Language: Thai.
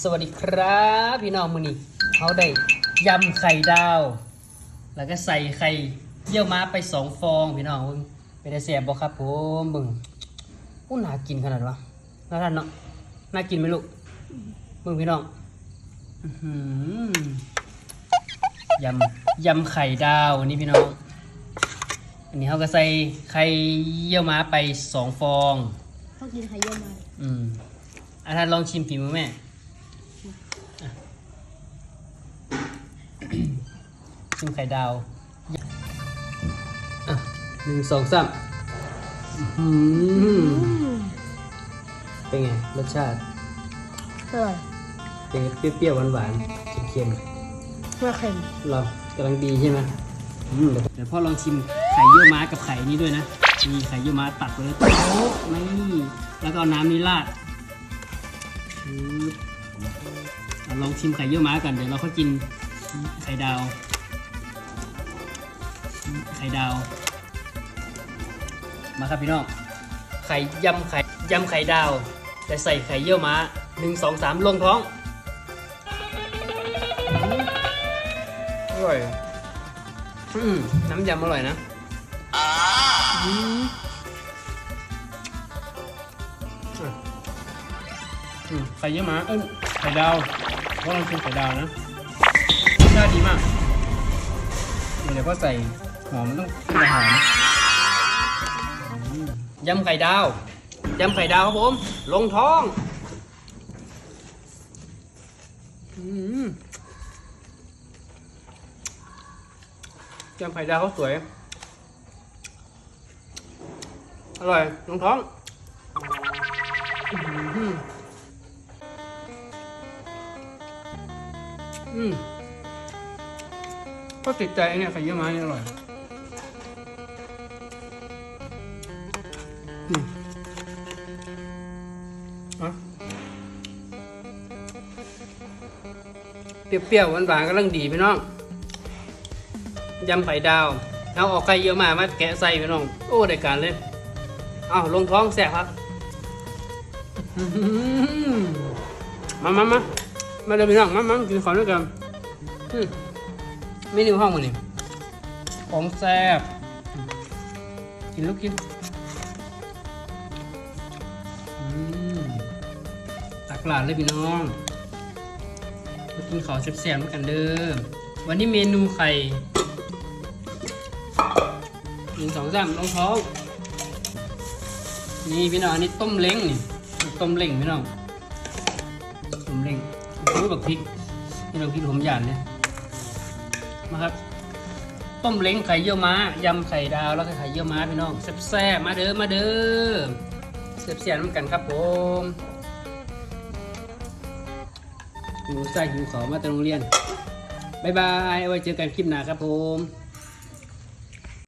สวัสดีครับพี่น้องมือนี้เขาได้ยำไข่ดาว แล้วก็ใส่ไข่เยี่ยวม้าไปสองฟองพี่น้องเบิ่งไปได้แสบบ่ครับผมเบึงอู้น่ากินขนาดวะน่าทานเนาะน่ากินไหมลูกเบิ่งพี่น้องอื้อหือยำยำไข่ดาวนี่พี่น้องอันนี้เขาก็ใส่ไข่เยี่ยวม้าไปสองฟองต้องกินไข่เยี่ยวมาอืมอาทานลองชิมฝีมือแม่อะ ชิมไข่ดาว อะหนึ่งสองสามอื้อหือเป็นไง รสชาติ อร่อยเป็นไงเปรี้ยวๆหวานๆเค็มไม่เค็มๆเรากำลังดีใช่ไหมอืมเดี๋ยวเดี๋ยวพ่อลองชิมไข่เยี่ยวม้ากับไข่นี้ด้วยนะ มีไข่เยี่ยวม้าตักไปเลยโต๊ะนี่แล้วก็เอาน้ำนี้ราดอืมเอาลองชิมไข่เยี่ยวม้ากันเดี๋ยวเราค่อยกินไข่ดาว ไข่ดาว มาครับพี่น้อง ไข่ยำไข่ยำไข่ดาว แต่ใส่ไข่เยี่ยวม้าหนึ่งสองสามลงท้อง อร่อย อืมน้ำยำอร่อยนะอืมอะอืมไข่เยี่ยวม้าเอ้ยไข่ดาวว่าเรากินไข่ดาวนะรสชาติดีมาก เดี๋ยวก็ใส่ หอมต้องหอมยำไข่ดาวยำไข่ดาวครับผม ลงท้องอืมยำไข่ดาวเขาสวย อร่อย ลงท้องอือหืออืมก็ติดใจเนี่ยไข่เยี่ยวม้าเนี่ยอร่อย อืมอะเปรี้ยวๆหวานๆกำลังดีพี่น้องยำไข่ดาวเอาออกไข่เยี่ยวม้ามาแกะใส่พี่น้อง โอ้ได้การเลยเอาลงท้องแสบครับมามามามาเดี๋ยวพี่น้องมามากินข้าวด้วยกันอืมเมนูห้องมันนี่ของแซ่บกินลูกกิน หลานเลยพี่น้องมากินขอแซ่บๆกันเด้อวันนี้เมนูไข่หนึ่งสองสามลงท้องนี่พี่น้องอันนี้ต้มเล้งนี่ต้มเล้งพี่น้องต้มเล้งรู้แบบพริกพี่น้องกินผมหยาดเลยมาครับ ต้มเล้งไข่เยี่ยวม้ายำไข่ดาวแล้วก็ไข่เยี่ยวม้าพี่น้องแซ่บๆมาเด้อมาเด้อแซ่บๆน้ำกันครับผม หนูไส้หิวขอมาจากโรงเรียนบายบาย ไว้เจอกันคลิปหน้าครับผม